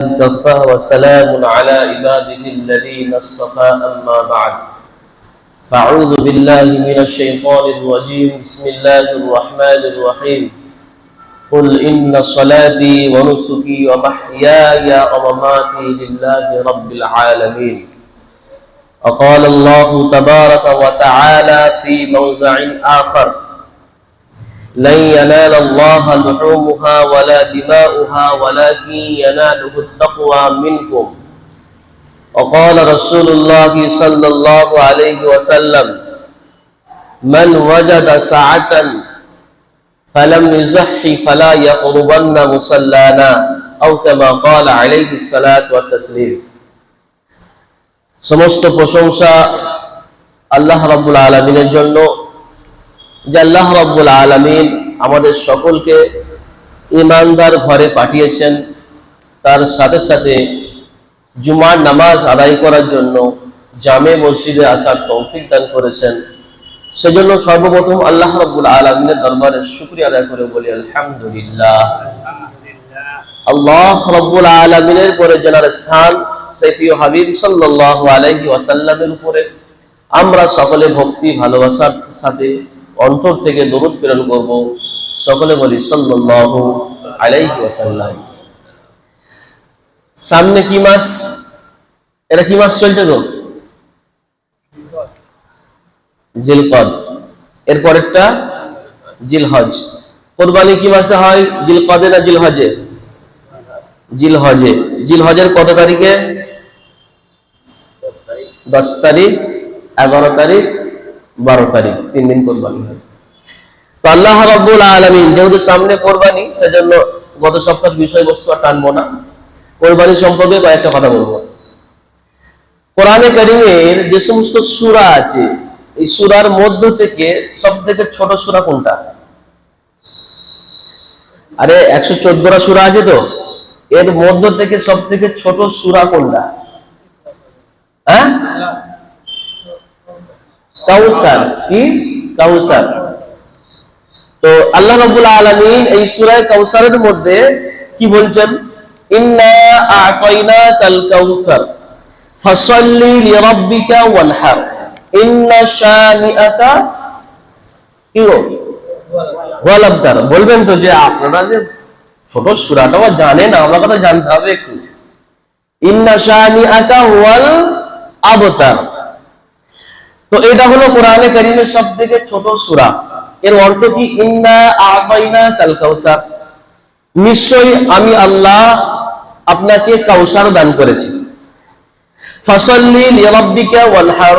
كفى وسلام على عباده الذين اصطفى أما بعد. فأعوذ بالله من الشيطان الرجيم. بسم الله الرحمن الرحيم. قل إن صلاتي ونسكي ومحياي ومماتي لله رب العالمين. وقال الله تبارك وتعالى في موضع آخر. لن ينال الله لحومها ولا دماؤها ولكن يناله التقوى منكم وقال رسول الله صلى الله عليه وسلم من وجد سعة فلم يزحي فلا يقربن مصلانا أو كما قال عليه الصلاة والتسليم সমস্ত প্রশংসা আল্লাহ রাব্বুল আলমিনের জন্য যে আল্লাহ রব্বুল আলমিন আমাদের সকলকে ইমানদার ঘরে পাঠিয়েছেন। তার সাথে সাথে জুমার নামাজ আদায় করার জন্য জামে মসজিদে আসার তৌফিক দান করেছেন। সেজন্য সর্বপ্রথম আল্লাহ রব্বুল আলমিনের দরবারে শুক্রিয়া আদায় করে বলি, আলহামদুলিল্লাহ। আল্লাহ রব্বুল আলমিনের পরে জেনার স্থান সেই হাবিব সাল্লাহ আলাইহি ওয়াসাল্লামের উপরে আমরা সকলে ভক্তি, ভালোবাসার সাথে অন্তর থেকে দরুদ প্রেরণ করব। সকলে বলি, সাল্লাল্লাহু আলাইহি ওয়াসাল্লাম। সামনে কি মাস? এটা কি মাস চলছে তো জিলকদ। এর পরেরটা জিলহজ। কোরবানি কি মাসে হয়? জিলকদে না জিলহজে? জিলহজে। জিলহজের কত তারিখে? দশ তারিখ, এগারো তারিখ বারো তারিখ, তিন দিন কোরবানি হয়। তো আল্লাহ রব্বুল আলমিন যেহেতু সামনে কোরবানি, সেজন্য গত সপ্তাহের বিষয়বস্তু আর টানবো না। কোরবানি সম্পর্কে কয়েকটা কথা বলব। কোরআনে করিমের যে সমস্ত সুরা আছে, এই সুরার মধ্য থেকে সব থেকে ছোট সুরা কোনটা? আরে, একশো চোদ্দটা সুরা আছে তো। এর মধ্য থেকে সব থেকে ছোট সুরা কোনটা? হ্যাঁ? কাউসার। কি? কাউসার। তো আল্লাহ রাব্বুল আলামিন এই সূরা কাউসারের মধ্যে কি বলছেন? ইন্না আ'তাইনাকাল কাউসার, ফাসাল্লি লিরাব্বিকা ওয়ানহার। ইন্না শানিআকা কি গো? ওয়াল আবতার বলবেন তো যে আপনারা যে ছোট সূরাটাও জানেন, আমরা কথা জানতে হবে একটু। ইন্না শানিআকা ওয়াল আবতার। তো এটা হলো কোরআনে করিমের সব থেকে ছোট সুরা। এর অর্থ কি? ইন্না আতাইনা কাল কাউসার নিশ্চয়ই আমি আল্লাহ আপনাকে কাউসার দান করেছি। ফাসাল্লি লিরাব্বিকা ওয়ানহার।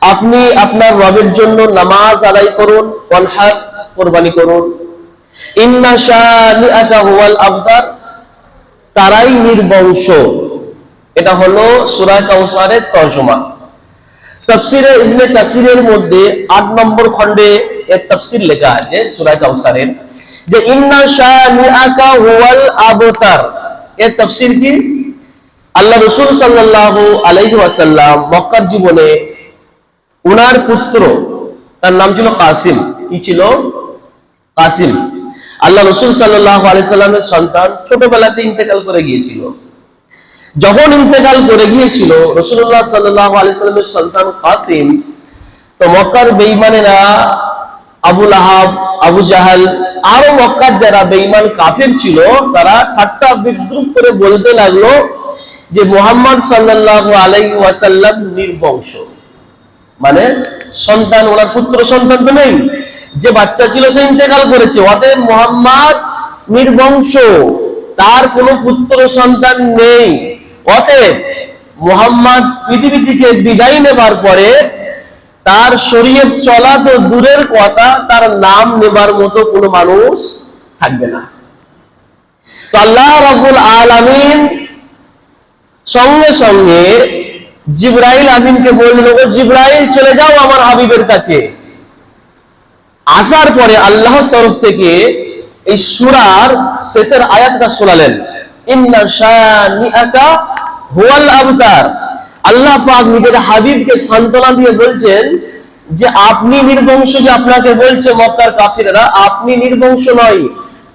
আপনি আপনার রবের জন্য নামাজ আদায় করুন, ওয়ানহার, কুরবানি করুন। ইন্না শানিআকা হুয়াল আবদার। তারাই নির্বংশ। এটা হলো সূরা কাউসারের তর্জমা। তফসিরে ইবনে কাসিরের মধ্যে আট নম্বর খণ্ডে এর তফসির লেখা আছে, সূরা কাউসারের যে, ইন্না শানিআকা হুয়াল আবতার। এর তফসির কি? আল্লাহ রাসূল সাল্লাল্লাহু আলাইহি ওয়াসাল্লাম মক্কার জীবনে উনার পুত্র, তার নাম ছিল কাসিম। কি ছিল? কাসিম। আল্লাহ রসুল সাল্লাল্লাহু আলাইহি সাল্লামের সন্তান ছোটবেলাতে ইন্তেকাল করে গিয়েছিল। যখন ইন্তেকাল করে গিয়েছিল রসুল্লাহ সাল্লাহ আলাইসাল্লামের সন্তান কাসিম, তো মক্কার বেইমানেরা আবুল আহাব আবু জাহাল, আরও মক্কার যারা বেইমান কাফের ছিল, তারা ঠাট্টা বিদ্রুপ করে বলতে লাগল যে মোহাম্মদ সাল্লাহ আলাই ওয়াসাল্লাম নির্বংশ। মানে সন্তান, ওনার পুত্র সন্তান তো নেই। যে বাচ্চা ছিল সে ইন্তেকাল করেছে, অতএব মোহাম্মদ নির্বংশ, তার কোনো পুত্র সন্তান নেই। অতএব মোহাম্মদ পৃথিবী থেকে বিদায় নেবার পরে তার শরীর চলা তো দূরের কথা, তার নাম নেবার মতো কোনো মানুষ থাকবে না। তো আল্লাহ রাব্বুল আলামিন সঙ্গে সঙ্গে জিব্রাইল আমিনকে বলল ও জিব্রাইল, চলে যাও আমার হাবিবের কাছে। আসার পরে আল্লাহর তরফ থেকে এই সুরার শেষের আয়াতটা শোনালেন, ইন্না শানিআকা হুয়াল আবতার। আল্লাহ পাক নিজের হাবিবকে সান্ত্বনা দিয়ে বলছেন যে, আপনি নির্বংশ যে আপনাকে বলছে মক্কার কাফিরেরা, আপনি নির্বংশ নয়,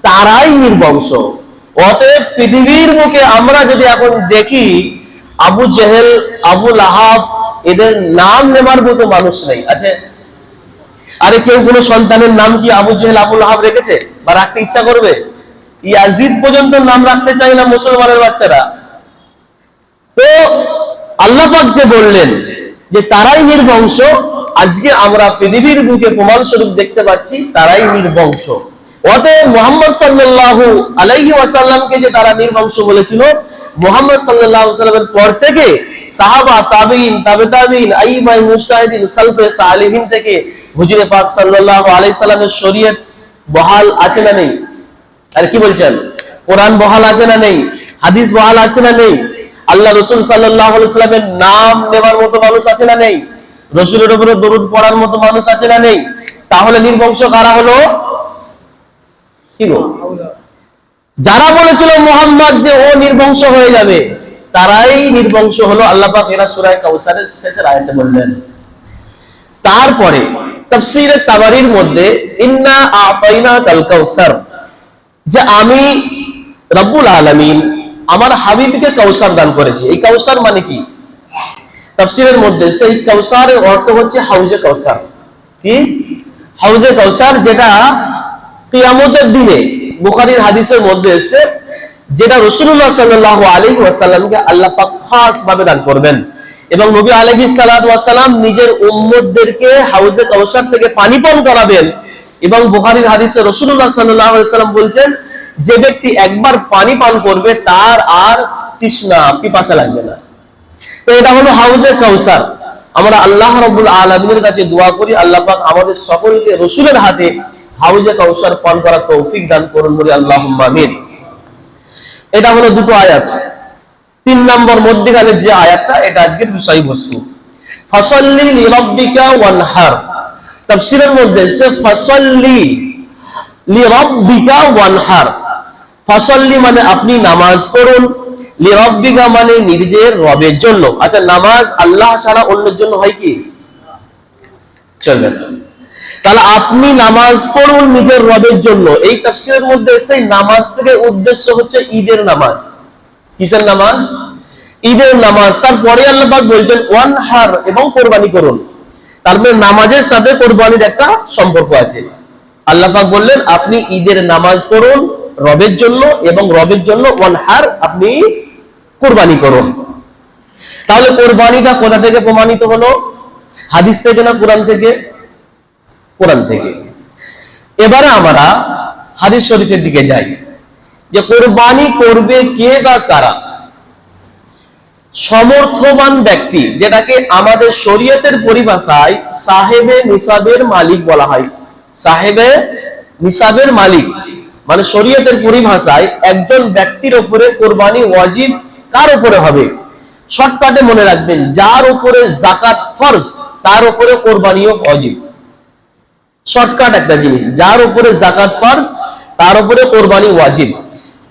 তারাই নির্বংশ। অতএব পৃথিবীর মুখে আমরা যদি এখন দেখি, আবু জেহেল, আবু লাহাব, এদের নাম নেবার মতো মানুষ নেই। আছে আরে কেউ কোনো সন্তানের নাম কি আবু জেহেল, আবু লাহাব রেখেছে? বা রাখতে ইচ্ছা করবে? ইয়াজিদ পর্যন্ত নাম রাখতে চাই না মুসলমানের বাচ্চারা। তো আল্লাহ যে বললেন যে তারাই নির্বংশ, আজকে আমরা পৃথিবীর বুকে প্রমাণ স্বরূপ দেখতে পাচ্ছি তারাই নির্বংশ। অতএব মোহাম্মদ সাল্লাল্লাহু আলাইহি ওয়াসাল্লামকে যে তারা নির্বংশ বলেছিল, মোহাম্মদ সাল্লাল্লাহু সাল্লামের পর থেকে সাহাবা তাবিইন তাবে তাবিইন আইমাই মুস্তাহিদিন সালফে থেকে হুজুরে পাক সাল্লাল্লাহু আলাইহি সাল্লামের শরীয়ত বহাল আছে না নেই? আর কি বলছেন? কোরআন বহাল আছে না নেই? হাদিস বহাল আছে না নেই? আল্লাহ রসুল সাল্লামের নাম নেবার মতো মানুষ আছে না নেই? রসুলের উপরে দরুদ পড়ার মতো মানুষ আছে না নেই? তাহলে নির্বংশ কারা হলো? কি গো? যারা বলেছিল মোহাম্মদ যে ও নির্বংশ হয়ে যাবে, তারাই নির্বংশ হলো। আল্লাহ পাক এরা সূরা কাউসারের শেষের আয়াতে বললেন। তারপরে তাফসীরে তাবারির মধ্যে, ইন্না আতাইনা কাল কাউসার যে আমি রব্বুল আলামিন আমার হাবিবকে কাউসার দান করেছি। এই কাউসার মানে কি? তাফসীরের মধ্যে সেই কাউসারের অর্থ হচ্ছে হাউজে কাউসার। কি? হাউজে কাউসার যেটা কিয়ামতের দিনে, বুখারীর হাদিসের মধ্যে এসেছে, যেটা রাসূলুল্লাহ সাল্লাল্লাহু আলাইহি ওয়াসাল্লামকে আল্লাহ পাক খাস ভাবে দান করবেন। এবং নবী সালাতু ওয়াসাল্লাম নিজের উম্মতদেরকে হাউজে কাউসার থেকে পানি পান করাবেন। এবং বুখারীর হাদিসে আলাইহি সাল্লাম বলছেন যে ব্যক্তি একবার পানি পান করবে, তার আর তৃষ্ণা, পিপাসা লাগবে না। তো এটা হলো হাউজে কাউসার। আমরা আল্লাহ রাব্বুল আলামিনের কাছে দোয়া করি, আল্লাহ পাক আমাদের সকলকে রসুলের হাতে হাউজে কাউসার পান করার তৌফিক দান করুন বলে আল্লাহ আমিন। এটা হলো দুটো আয়াত। তিন নম্বর মধ্যখানে যে আয়াতটা, এটা আজকের বিষয়বস্তু ফসল্লি লিরাব্বিকা ওয়ানহার। তাফসীরের মধ্যে সে ফসল্লি লিরাব্বিকা ওয়ানহার। ফসল্লি মানে আপনি নামাজ পড়ুন, লিরাব্বিকা মানে নিজের রবের জন্য। আচ্ছা নামাজ আল্লাহ ছাড়া অন্যের জন্য হয় কি? চলবে না। তাহলে আপনি নামাজ পড়ুন নিজের রবের জন্য। এই তাফসীরের মধ্যে সেই নামাজ থেকে উদ্দেশ্য হচ্ছে ঈদের নামাজ। কিসের নামাজ? ঈদের নামাজ। তারপরে আল্লাহ বলছেন ওয়ান হার এবং কোরবানি করুন। তারপরে নামাজের সাথে কোরবানির একটা সম্পর্ক আছে। আল্লাহ বললেন, আপনি ঈদের নামাজ পড়ুন রবের জন্য এবং রবের জন্য ওয়ান হার আপনি কোরবানি করুন। তাহলে কোরবানিটা কোথা থেকে প্রমাণিত হলো? হাদিস থেকে না কোরআন থেকে? কোরআন থেকে। এবারে আমরা হাদিস শরীফের দিকে যাই। যে কোরবানি করবে কে বা কারা? সমর্থবান ব্যক্তি, যেটাকে আমাদের শরীয়তের পরিভাষায় সাহেবে নিসাবের মালিক বলা হয়। সাহেবে নিসাবের মালিক। মানে শরীয়তের পরিভাষায় একজন ব্যক্তির উপরে কোরবানি ওয়াজিব কার উপরে হবে? শর্টকাটে মনে রাখবেন, যার উপরে জাকাত ফরজ, তার উপরে কোরবানিও ওয়াজিব। শর্টকাট একটা জিনিস, যার উপরে জাকাত ফরজ, তার উপরে কোরবানি ওয়াজিব।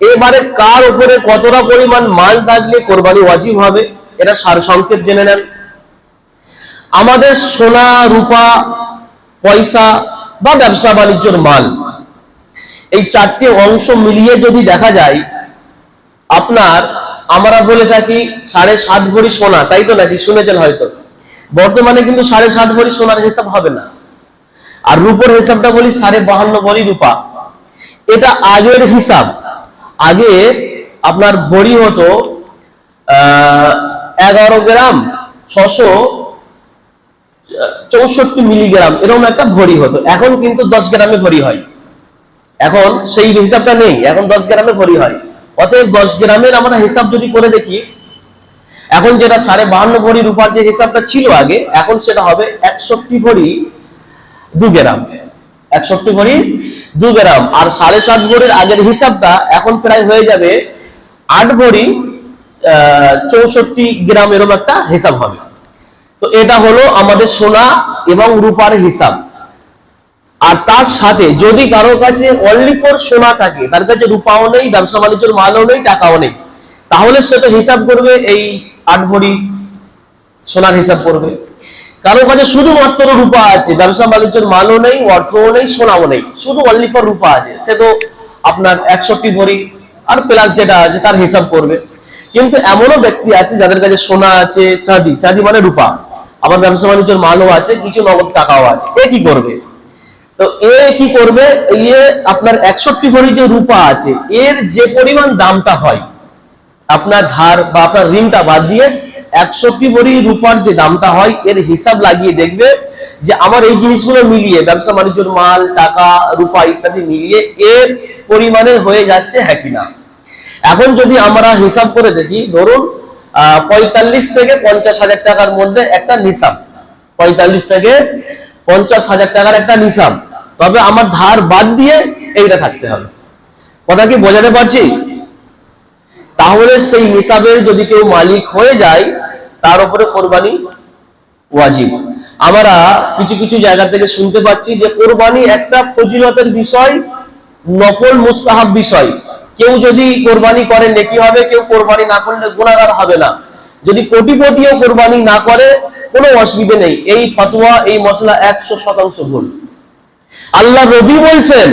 এবারে কার উপরে কতটা পরিমাণ মাল থাকলে কোরবানি ওয়াজিব হবে, এটা সার সংক্ষেপ জেনে নেন। আমাদের সোনা, রূপা, পয়সা বা ব্যবসা বাণিজ্যের মাল এই চারটি অংশ মিলিয়ে যদি দেখা যায়, আপনার আমরা বলে থাকি সাড়ে সাত ভরি সোনা, তাই তো নাকি শুনেছেন হয়তো? বর্তমানে কিন্তু সাড়ে সাত ভরি সোনার হিসাব হবে না। আর রূপর হিসাবটা বলি সাড়ে বাহান্ন ভরি রূপা। এটা আগের হিসাব। আগে আপনার ভরি হতো এগারো গ্রাম, ছশো চৌষট্টি মিলিগ্রাম, এরকম একটা ভরি হতো। এখন কিন্তু দশ গ্রামে ভরি হয়। এখন সেই হিসাবটা নেই। এখন দশ গ্রামে ভরি হয়। অতএব দশ গ্রামের আমরা হিসাব যদি করে দেখি, এখন যেটা সাড়ে বাহান্ন ভরি রূপার যে হিসাবটা ছিল আগে, এখন সেটা হবে একষট্টি ভরি দু গ্রাম। একষট্টি ভরি দু গ্রাম। আর সাড়ে সাত ভরির আগের হিসাবটা এখন প্রায় হয়ে যাবে আট ভরি চৌষট্টি গ্রাম এরকম একটা হিসাব হবে। তো এটা হলো আমাদের সোনা এবং রূপার হিসাব। আর তার সাথে যদি কারও কাছে অনলি ফর সোনা থাকে, তার কাছে রূপাও নেই, ব্যবসা বাণিজ্যের মালও নেই, টাকাও নেই, তাহলে সেটা হিসাব করবে এই আট ভরি সোনার হিসাব করবে। কারও কাছে শুধুমাত্র রূপা আছে, ব্যবসা বাণিজ্যের মালও নেই, অর্থও নেই, সোনাও নেই, শুধু অনলি ফর রূপা আছে। সে তো আপনার একষট্টি ভরি আর প্লাস যেটা আছে তার হিসাব করবে। কিন্তু এমনও ব্যক্তি আছে যাদের কাছে সোনা আছে, চাঁদি চাঁদি মানে রূপা। আবার ব্যবসা বাণিজ্যের মালও আছে, কিছু নগদ টাকাও আছে এ কি করবে? তো এ কি করবে? ইয়ে আপনার একষট্টি ভরি যে রূপা আছে, এর যে পরিমাণ দামটা হয়, আপনার ধার বা আপনার ঋণটা বাদ দিয়ে একষট্টি ভরি রূপার যে দামটা হয়, এর হিসাব লাগিয়ে দেখবে যে আমার এই জিনিসগুলো মিলিয়ে, ব্যবসা বাণিজ্যের মাল, টাকা, রূপা ইত্যাদি মিলিয়ে এর পরিমাণে হয়ে যাচ্ছে হ্যাঁ কিনা এখন যদি আমরা হিসাব করে দেখি, ধরুন পঁয়তাল্লিশ থেকে পঞ্চাশ হাজার টাকার মধ্যে একটা নিসাব। পঁয়তাল্লিশ থেকে পঞ্চাশ হাজার টাকার একটা নিসাব। তবে আমার ধার বাদ দিয়ে এইটা থাকতে হবে। কথা কি বোঝাতে পারছি? তাহলে সেই নিসাবের যদি কেউ মালিক হয়ে যায়, তার উপরে কোরবানি ওয়াজিব। আমরা কিছু কিছু জায়গা থেকে শুনতে পাচ্ছি যে কোরবানি একটা ফজিলতের বিষয় নকল মুস্তাহাব বিষয়। কেউ যদি কোরবানি করে, নেকি হবে, কেউ কোরবানি না করলে গুণাগার হবে না। যদি কোটিপতিও কোরবানি না করে, কোনো অসুবিধে নেই। এই ফতোয়া, এই মশলা একশো শতাংশ ভুল। আল্লাহ রবি বলছেন,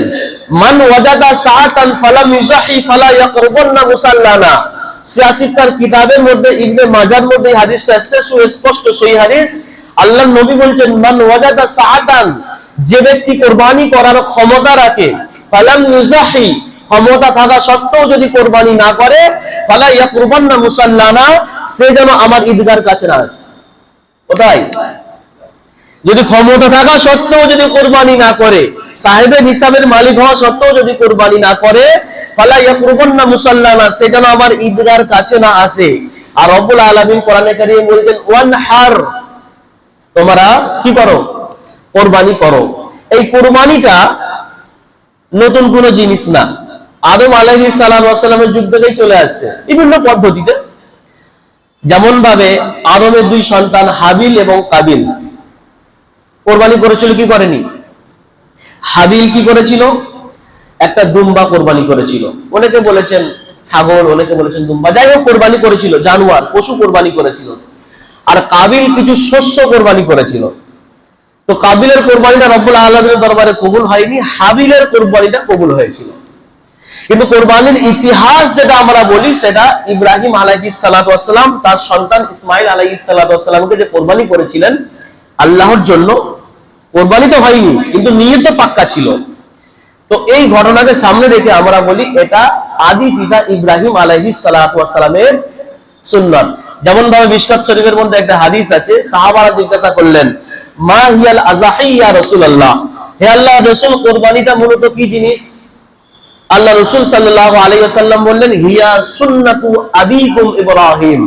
মান ওয়াজাদা সাআতান ফালাম ইউজাহি ফালা ইয়াকরবুন্না মুসাল্লানা। সিয়াসিক তার কিতাবের মধ্যে, ইবনে মাজার মধ্যে এই হাদিসটা এসেছে, সুস্পষ্ট সহি হাদিস। আল্লাহ নবী বলছেন, মান ওয়াজাদা সাআতান, যে ব্যক্তি কোরবানি করার ক্ষমতা রাখে, ফালাম ইউজাহি ক্ষমতা থাকা সত্ত্বেও যদি কোরবানি না করে, ফালা ইয়াকরবুন্না মুসাল্লানা, সে যেন আমার ঈদগার কাছে না আসে। কোথায়? যদি ক্ষমতা থাকা সত্ত্বেও যদি কোরবানি না করে, সাহেবের হিসাবের মালিক হওয়া সত্ত্বেও যদি কোরবানি না করে, ফালা ইয়াকরুবুন্না মুসাল্লানা সে যেন আমার ঈদগার কাছে না আসে। আর রব্বুল আলামিন কোরআনে কারিমে বলছেন ওয়ান হার তোমরা কি করো? কোরবানি করো। এই কোরবানিটা নতুন কোনো জিনিস না। আদম আলাইহিস সালাম সালামের যুগ থেকেই চলে আসছে। বিভিন্ন পদ্ধতিতে। যেমন ভাবে আদমের দুই সন্তান হাবিল এবং কাবিল। কোরবানি করেছিল কি করেনি? হাবিল কি করেছিল? একটা দুম্বা কোরবানি করেছিল। অনেকে বলেছেন ছাগল, অনেকে বলেছেন দুম্বা। যাই হোক, কোরবানি করেছিল, জানোয়ার, পশু কোরবানি করেছিল। আর কাবিল কিছু শস্য কোরবানি করেছিল। তো কাবিলের কোরবানিটা রব্বুল আলমের দরবারে কবুল হয়নি, হাবিলের কোরবানিটা কবুল হয়েছিল। কিন্তু কোরবানির ইতিহাস যেটা আমরা বলি, সেটা ইব্রাহিম আলাইহি সালাতাম তার সন্তান ইসমাইল আলাইহি সালাতামকে যে কোরবানি করেছিলেন, আল্লাহর জন্য কোরবানি তো হয়নি, কিন্তু নিয়ত পাক্কা ছিল। তো এই ঘটনাকে সামনে রেখে আমরা বলি, এটা আদি পিতা ইব্রাহিম আলাইহি সালাতামের সুন্নত। যেমন ভাবে মিশকাত শরীফের মধ্যে একটা হাদিস আছে, সাহাবারা জিজ্ঞাসা করলেন, মা হিয়াল ইয়া রাসূলুল্লাহ? হে আল্লাহ রাসূল, কোরবানিটা মূলত কি জিনিস? আল্লাহ রসুল সাল্লাহ আলাইসাল্লাম বললেন, হিয়া আবিকুম ইব্রাহিম।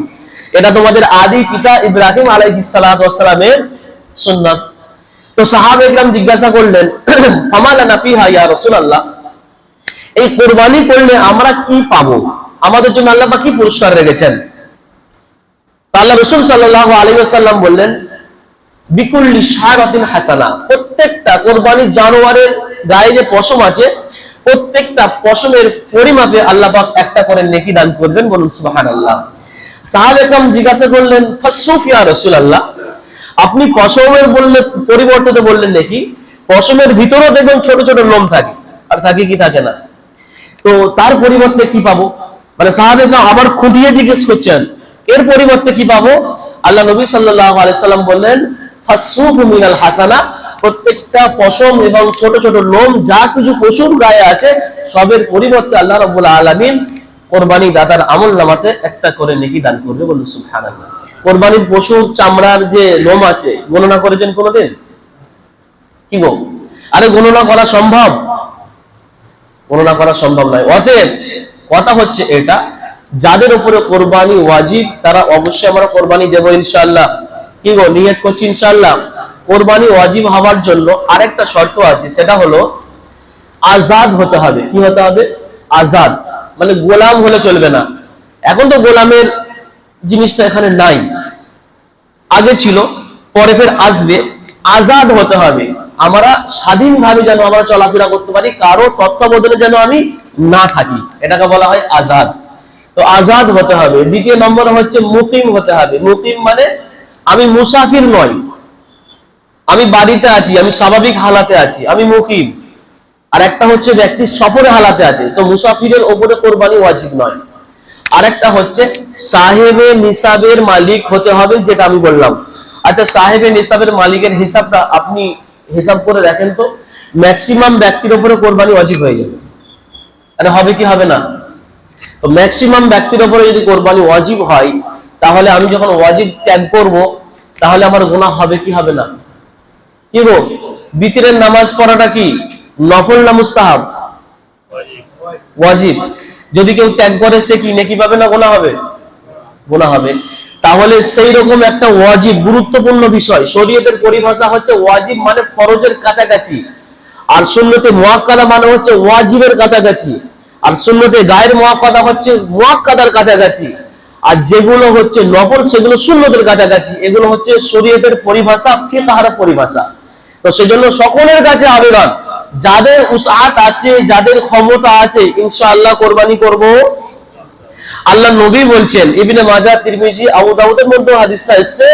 এটা তোমাদের আদি পিতা ইব্রাহিম আলাইহিসসালামের সুন্নাত। তো সাহাব একরাম জিজ্ঞাসা করলেন আমালা নাফিহা ইয়া রাসূলুল্লাহ? এই কোরবানি করলে আমরা কি পাবো? আমাদের জন্য আল্লাহ কি পুরস্কার রেখেছেন? আল্লাহ রসুল সাল্লাহ আলাইসাল্লাম বললেন, বিকুল্লি শাহরাতিন হাসানা। প্রত্যেকটা কোরবানির জানোয়ারের গায়ে যে পশম আছে, প্রত্যেকটা পশমের পরিমাপে আল্লাহ একটা করে নেকি দান করবেন বলুন সুবহানাল্লাহ। সাহাব একরাম জিজ্ঞাসা করলেন ফাসুফিয়া রাসূলুল্লাহ? আপনি পশমের বললে পরিবর্তে বললেন নাকি পশমের ভিতরেও দেখবেন ছোট ছোট লোম থাকে, আর থাকে কি থাকে না। তো তার পরিবর্তে কি পাবো? মানে সাহাব একরাম আবার খুঁটিয়ে জিজ্ঞেস করছেন, এর পরিবর্তে কি পাবো? আল্লাহ নবী সাল্লাল্লাহু আলাইহি সাল্লাম বললেন ফাসুফু মিনাল হাসানা প্রত্যেকটা পশম এবং ছোট ছোট লোম, যা কিছু পশুর গায়ে আছে, সবের পরিবর্তে আল্লাহ রাব্বুল আলামিন কোরবানি দাতার আমল নামাতে একটা করে নেকি দান করবে বলুন সুবহানাল্লাহ। কোরবানির পশুর চামড়ার যে লোম আছে, গণনা করেছেন কোনোদিন? কি গো? আরে গণনা করা সম্ভব? গণনা করা সম্ভব নয়। অতএব কথা হচ্ছে এটা, যাদের উপরে কোরবানি ওয়াজিব, তারা অবশ্যই আমরা কোরবানি দেবো ইনশাল্লাহ কি গো, নিয়ত করছি ইনশাআল্লাহ? কোরবানি ওয়াজিব হওয়ার জন্য আরেকটা শর্ত আছে, সেটা হলো আজাদ হতে হবে। কি হতে হবে? আজাদ। মানে গোলাম হলে চলবে না। এখন তো গোলামের জিনিসটা এখানে নাই। আগে ছিল, পরে ফের আসবে। আজাদ হতে হবে। আমরা স্বাধীনভাবে যেন আমরা চলাফেরা করতে পারি, কারও তত্ত্বাবধানে যেন আমি না থাকি। এটাকে বলা হয় আজাদ। তো আজাদ হতে হবে। দ্বিতীয় নম্বর হচ্ছে মুকিম হতে হবে। মুকিম মানে আমি মুসাফির নই। আমি বাড়িতে আছি, আমি স্বাভাবিক হালাতে আছি, আমি মুকিম। আর একটা হচ্ছে ব্যক্তি সফরে হালাতে আছে, তো মুসাফিরের ওপরে কোরবানি ওয়াজিব নয়। আর একটা হচ্ছে সাহেবে নিসাবের মালিক হতে হবে, যেটা আমি বললাম। আচ্ছা সাহেবে নিসাবের মালিকের হিসাবটা আপনি হিসাব করে দেখেন তো ম্যাক্সিমাম ব্যক্তির ওপরে কোরবানি ওয়াজিব হয়ে যাবে। আরে হবে কি হবে না? তো ম্যাক্সিমাম ব্যক্তির ওপরে যদি কোরবানি ওয়াজিব হয়, তাহলে আমি যখন ওয়াজিব ত্যাগ করব, তাহলে আমার গোনা হবে কি হবে না? কি গো? বিতিরের নামাজ পড়াটা কি? নফল না মুস্তাহাব। ওয়াজিব। যদি কেউ ত্যাগ করে, সে কি নেকি পাবে না গোনা হবে? গোনা হবে। তাহলে সেই রকম একটা ওয়াজিব, গুরুত্বপূর্ণ বিষয়। শরীয়তের পরিভাষা হচ্ছে ওয়াজিব মানে ফরজের কাছাকাছি। আর শূন্যতে মুয়াক্কাদা মানে হচ্ছে ওয়াজিবের কাছাকাছি। আর শূন্যতে গায়ের মুয়াক্কাদা হচ্ছে মুয়াক্কাদার কাছাকাছি। আর যেগুলো হচ্ছে নফল, সেগুলো সুন্নতের কাছাকাছি। এগুলো হচ্ছে শরীয়তের পরিভাষা, ফিকহার পরিভাষা। তো সেজন্য সকলের কাছে আবেদন যাদের উসাহাত আছে, যাদের ক্ষমতা আছে, ইনশাআল্লাহ কোরবানি করব। আল্লাহ নবী বলছেন, ইবনে মাজাহ, তিরমিজি, আবু দাউদের মধ্যে হাদিসটা এসেছে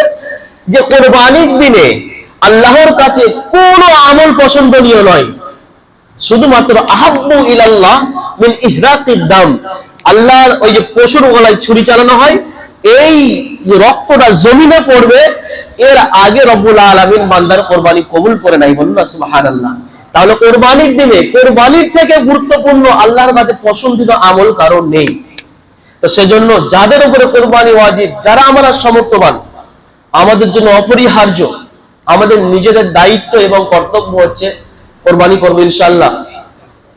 যে কোরবানির দিনে আল্লাহর কাছে কোনো আমল পছন্দনীয় নয়। শুধুমাত্র আহাব্বু ইলাল্লাহ মিন ইহরাকিদ দাম। আল্লাহর ওই যে পশুর গলায় ছুরি চালানো হয়, এই যে রক্তটা জমিনে পড়বে, এর আগে রব্বুল আলামিন বান্দার কোরবানি কবুল করে নাই বলুন না, সুবহানাল্লাহ। তাহলে কোরবানির দিনে, কোরবানির থেকে গুরুত্বপূর্ণ আল্লাহর কাছে পছন্দিত আমল কারণ নেই। তো সেজন্য যাদের উপরে কোরবানি ওয়াজিব, যারা আমরা সমর্থবান, আমাদের জন্য অপরিহার্য, আমাদের নিজেদের দায়িত্ব এবং কর্তব্য হচ্ছে কোরবানি করব ইনশাল্লাহ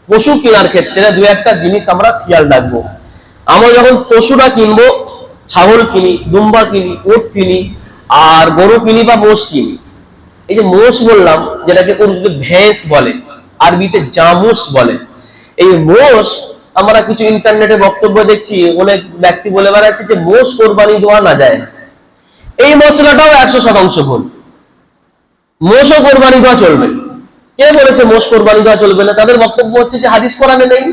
পশু কেনার ক্ষেত্রে দু একটা জিনিস আমরা খেয়াল রাখব। আমরা যখন পশুরা কিনবো, ছাগল কিনি, দুম্বা কিনি, উট কিনি, আর গরু কিনি বা মোষ কিনি এই যে মোষ বললাম, যেটাকে উর্দুতে ভেঁস বলে, আরবিতে জামুস বলে। এই মোষ, আমরা কিছু ইন্টারনেটে বক্তব্য দেখছি, অনেক ব্যক্তি বলে বেড়াচ্ছে যে মোষ কোরবানি দেওয়া না যায়। এই মশলাটাও একশো শতাংশ ভুল। মোষও কোরবানি দেওয়া চলবে। কে বলেছে মোষ কোরবানি দেওয়া চলবে না? তাদের বক্তব্য হচ্ছে যে হাদিস কোরআনে নেই।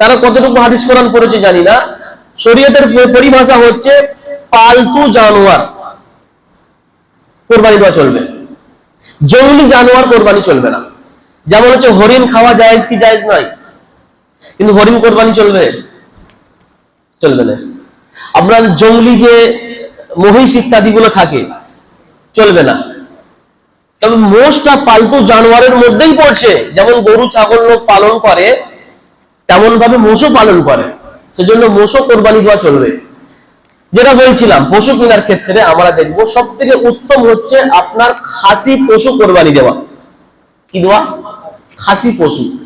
তারা কতটুকু হাদিস কোরআন পড়েছে জানি না। শরীয়তের পরিভাষা হচ্ছে, পালতু জানোয়ার। কোরবানি দেওয়া চলবে। জঙ্গলি জানোয়ার কোরবানি চলবে না। যেমন হচ্ছে হরিণ খাওয়া জায়েজ কি জায়েজ নয়? কিন্তু হরিণ কোরবানি চলবে? চলবে না। আপনার জঙ্গলি যে মহিষ ইত্যাদিগুলো থাকে, চলবে না। তবে মোষটা পালতু জানোয়ারের মধ্যেই পড়ছে। যেমন গরু, ছাগল লোক পালন করে তেমন ভাবে মোষও পালন করে। সেজন্য মোষও কোরবানি দেওয়া চলবে। যেটা বলছিলাম, পশু কেনার ক্ষেত্রে আমরা দেখব সব থেকে উত্তম হচ্ছে আপনার খাসি পশু কোরবানি দেওয়া। কি দেওয়া? খাসি পশু।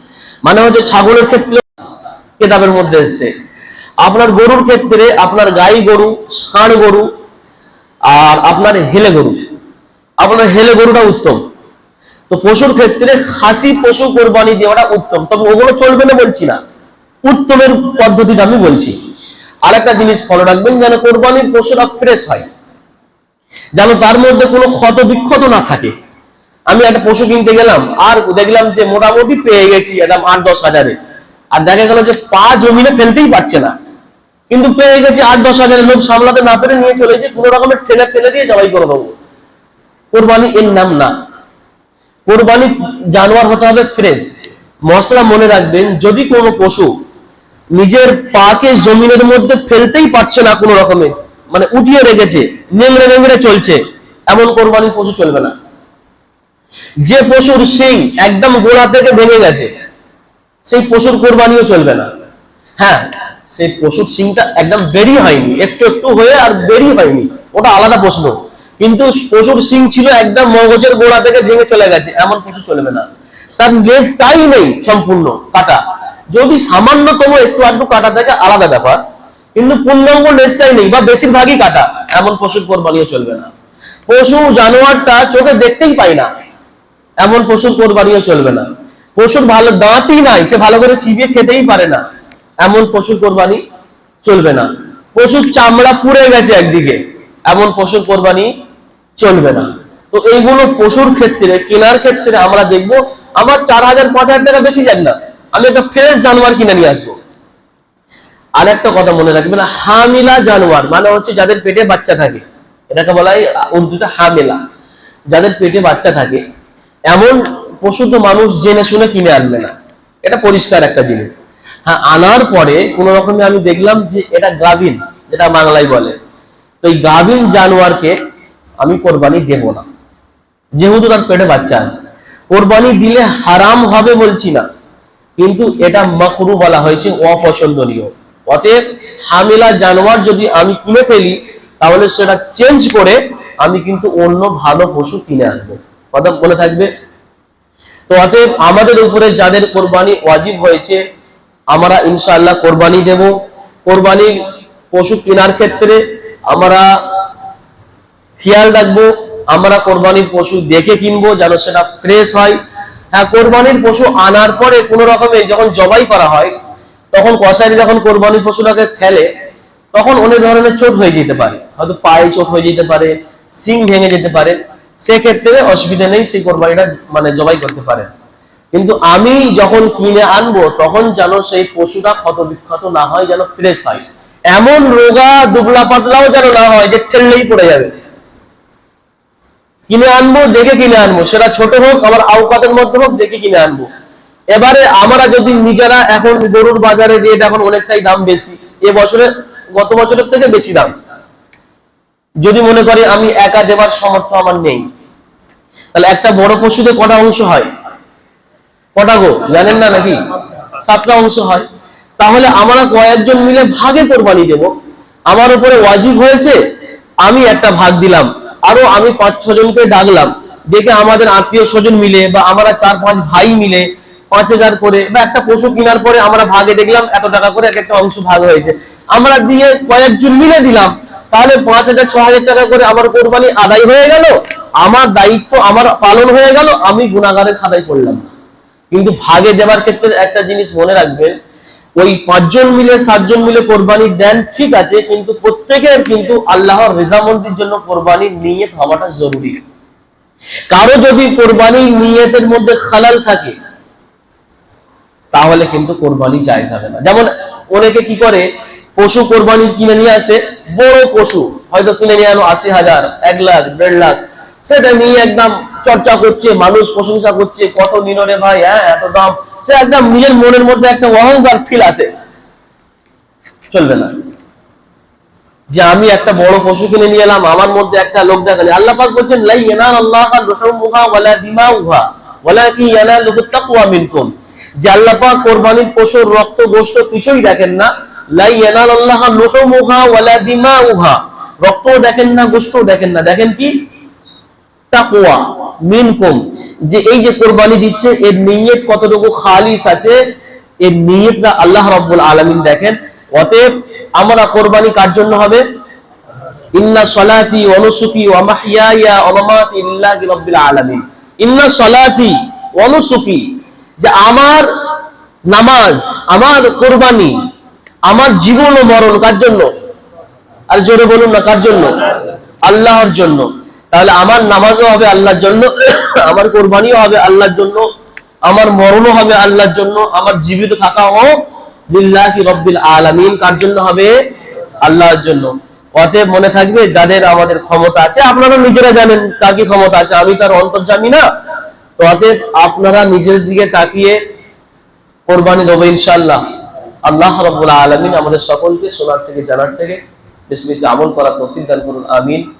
মানে হচ্ছে ছাগলের ক্ষেত্রে কেতাবের মধ্যে এসছে। আপনার গরুর ক্ষেত্রে আপনার গাই গরু, ষাঁড় গরু, আর আপনার হেলে গরু। আপনার হেলে গরুটা উত্তম। তো পশুর ক্ষেত্রে খাসি পশু কোরবানি দেওয়াটা উত্তম। তবে ওগুলো চলবে না বলছি না। উত্তমের পদ্ধতিটা আমি বলছি। আর একটা জিনিস ফলো রাখবেন যেন কোরবানির পশুরা ফ্রেশ হয়। যেন তার মধ্যে কোনো ক্ষত বিক্ষত না থাকে। আমি একটা পশু কিনতে গেলাম, আর দেখলাম যে মোটামুটি পেয়ে গেছি একদম আট দশ হাজারে। আর দেখা গেল যে পা জমিনে ফেলতেই পারছে না। কিন্তু পেয়ে গেছি আট দশ হাজারের লোক সামলাতে না পেরে নিয়ে চলে যে কোনো রকমের ঠেলে ফেলে দিয়ে জবাই করে দেবো। কোরবানি এর নাম না। কোরবানি জানোয়ার হতে হবে ফ্রেশ মশলা মনে রাখবেন, যদি কোনো পশু নিজের পাকে জমিনের মধ্যে ফেলতেই পারছে না কোনো রকমে। মানে উঠিয়ে রেখেছে, নেংড়ে নেংড়ে চলছে। এমন কোরবানির পশু চলবে না। যে পশুর শিং একদম গোড়া থেকে ভেঙে গেছে, সেই পশুর কোরবানিও চলবে না। হ্যাঁ সেই পশুর শিংটা একদম বেরি হয়নি, একটু একটু হয়ে আর বেরি হয়নি, ওটা আলাদা প্রশ্ন। কিন্তু পশুর শিং ছিল একদম মগজের গোড়া থেকে ভেঙে চলে গেছে, এমন পশু চলবে না। তার লেজ তাই নেই সম্পূর্ণ কাটা। যদি সামান্যতম একটু আধটু কাটা থাকে, আলাদা ব্যাপার। কিন্তু পূর্ণাঙ্গ লেজটাই নেই, বা বেশিরভাগই কাটা, এমন পশুর কোরবানিও চলবে না। পশু জানোয়ারটা চোখে দেখতেই পাই না, এমন পশুর কোরবানিও চলবে না। পশুর ভালো দাঁতই নাই, সে ভালো করে চিবিয়ে খেতেই পারে না, এমন পশুর কোরবানি চলবে না। পশুর চামড়া পুড়ে গেছে একদিকে, এমন পশুর কোরবানি চলবে না। তো এইগুলো পশুর ক্ষেত্রে, কেনার ক্ষেত্রে আমরা দেখব, আমার চার হাজার, পাঁচ হাজার টাকা বেশি যান না। আমি একটা ফ্রেশ জানোয়ার কিনে নিয়ে আসব। আর একটা কথা মনে রাখবেন হামিলা জানোয়ার মানে হচ্ছে যাদের পেটে বাচ্চা থাকে, এটাকে বলা হয় উর্দুতে হামেলা। যাদের পেটে বাচ্চা থাকে, এমন পশু তো মানুষ জেনে শুনে কিনে আনবে না। এটা পরিষ্কার একটা জিনিস। হ্যাঁ আনার পরে কোন রকমে আমি দেখলাম যে এটা গাভিন, যেটা বাংলায় বলে। তো এই গাভিন জানোয়ারকে আমি কোরবানি দেব না। যেহেতু তার পেটে বাচ্চা আছে। কোরবানি দিলে হারাম হবে বলছি না। কিন্তু এটা মাকরু বলা হয়েছে অপছন্দনীয়। অতএব হামিলা জানোয়ার যদি আমি কিনে ফেলি, তাহলে সেটা চেঞ্জ করে আমি কিন্তু অন্য ভালো পশু কিনে আনব। কথা মনে থাকবে? তো অতএব আমাদের উপরে যাদের কোরবানি ওয়াজিব হয়েছে, আমরা ইনশাআল্লাহ কোরবানি দেব। কোরবানির পশু কেনার ক্ষেত্রে আমরা খেয়াল রাখব, আমরা কোরবানির পশু দেখে কিনবো যেন সেটা ফ্রেশ হয়। হ্যাঁ কোরবানির পশু আনার পরে কোনো রকমে যখন জবাই করা হয়, তখন কসারি যখন কোরবানির পশুটাকে ফেলে, তখন অনেক ধরনের চোট হয়ে যেতে পারে। হয়তো পায়ে চোট হয়ে যেতে পারে সিং ভেঙে যেতে পারে। সেক্ষেত্রে অসুবিধা নেই, সেই কোরবানিটা মানে জবাই করতে পারে। কিন্তু আমি যখন কিনে আনব, তখন যেন সেই পশুটা ক্ষত বিক্ষত না হয়, যেন ফ্রেশ হয়। এমন রোগা, দুবলা পাতলাও যেন না হয় যে ঠেললেই পড়ে যাবে। কিনে আনব, দেখে কিনে আনব। সেটা ছোট হোক, আবার আউকাতের মধ্যে হোক, দেখে কিনে আনব। এবারে আমরা যদি নিজেরা এখন গরুর বাজারে রেট এখন অনেকটাই দাম বেশি, এ বছরে, গত বছরের থেকে বেশি দাম। যদি মনে করি আমি একা দেবার সামর্থ্য আমার নেই, তাহলে একটা বড় পশুতে কটা অংশ হয়? কটা গো? জানেন না নাকি? সাতটা অংশ হয়। তাহলে আমরা কয়েকজন মিলে ভাগে কোরবানি দেব। আমার উপরে ওয়াজিব হয়েছে, আমি একটা ভাগ দিলাম। আরও আমি পাঁচ ছজনকে ডাকলাম। ডেকে আমাদের আত্মীয় স্বজন মিলে বা আমরা চার পাঁচ ভাই মিলে পাঁচ হাজার করে বা একটা পশু কেনার পরে আমরা ভাগে দেখলাম, এত টাকা করে এক একটা অংশ ভাগ হয়েছে। আমরা দিয়ে কয়েকজন মিলে দিলাম। তাহলে পাঁচ হাজার, ছ হাজার টাকা করে আমার কোরবানি আদায় হয়ে গেল, আমার দায়িত্ব আমার পালন হয়ে গেল, আমি গুণাগারের খাতায় পড়লাম। কিন্তু ভাগে দেওয়ার ক্ষেত্রে একটা জিনিস মনে রাখবেন ওই পাঁচজন মিলে, সাতজন মিলে কোরবানি দেন, ঠিক আছে, কিন্তু প্রত্যেকের কিন্তু আল্লাহর রেজামন্দির জন্য কোরবানির নিয়ত হওয়াটা জরুরি। কারও যদি কোরবানির নিয়তের মধ্যে খালাল থাকে, তাহলে কিন্তু কোরবানি যায় যাবে না। যেমন অনেকে কি করে, পশু কোরবানি কিনে নিয়ে আসে, বড় পশু, হয়তো কিনে নিয়ে আনো আশি হাজার, এক লাখ, দেড় লাখ, সেটা নিয়ে একদম চর্চা করছে, মানুষ প্রশংসা করছে, কত নিনরে ভাই হ্যাঁ এত দাম। সে একদম নিজের মনের মধ্যে একটা অহংকার ফিল আসে। চলবে না। যে আমি একটা বড় পশু কিনে নিয়ে এলাম, আমার মধ্যে একটা লোক দেখালে আল্লাহ পাক বলছেন, লাই ইয়ানাল আল্লাহ লুহুমুহা ওয়ালা দিমাউহা, ওয়ালাকি ইয়ানালুহু তাকওয়া মিনকুম। যে আল্লাহ পাক কোরবানির পশুর রক্ত গোশত কিছুই দেখেন না। লাই ইয়ানাল আল্লাহ লুহুমুহা ওয়ালা দিমাউহা, রক্তও দেখেন না, গোশতও দেখেন না। দেখেন কি? তাকওয়া মিনকুম, যে এই যে কোরবানি দিচ্ছে, এর নিয়ত কতটুকু খালিস আছে, এর নিয়তটা আল্লাহ রাব্বুল আলামিন দেখেন। অতএব আমরা কোরবানি কার জন্য হবে? যে আমার নামাজ, আমার কোরবানি, আমার কার জন্য? আর জোরে বলুন না, কার জন্য? আল্লাহর জন্য। তাহলে আমার নামাজও হবে আল্লাহর জন্য, আমার কোরবানিও হবে আল্লাহর জন্য, আমার মরণও হবে আল্লাহর জন্য, আমার জীবিত থাকাও কার জন্য হবে? আল্লাহর জন্য। অতএব মনে থাকবে যাদের আমাদের ক্ষমতা আছে, আপনারা নিজেরা জানেন কার কি ক্ষমতা আছে, আমি তার না। তো অতএব আপনারা নিজের দিকে তাকিয়ে কোরবানি দেবো ইনশাআল্লাহ। আল্লাহ আলামিন আমাদের সকলকে শোনার থেকে জানার থেকে বেশি বেশি আমল করার তৌফিক দান করুন, আমিন।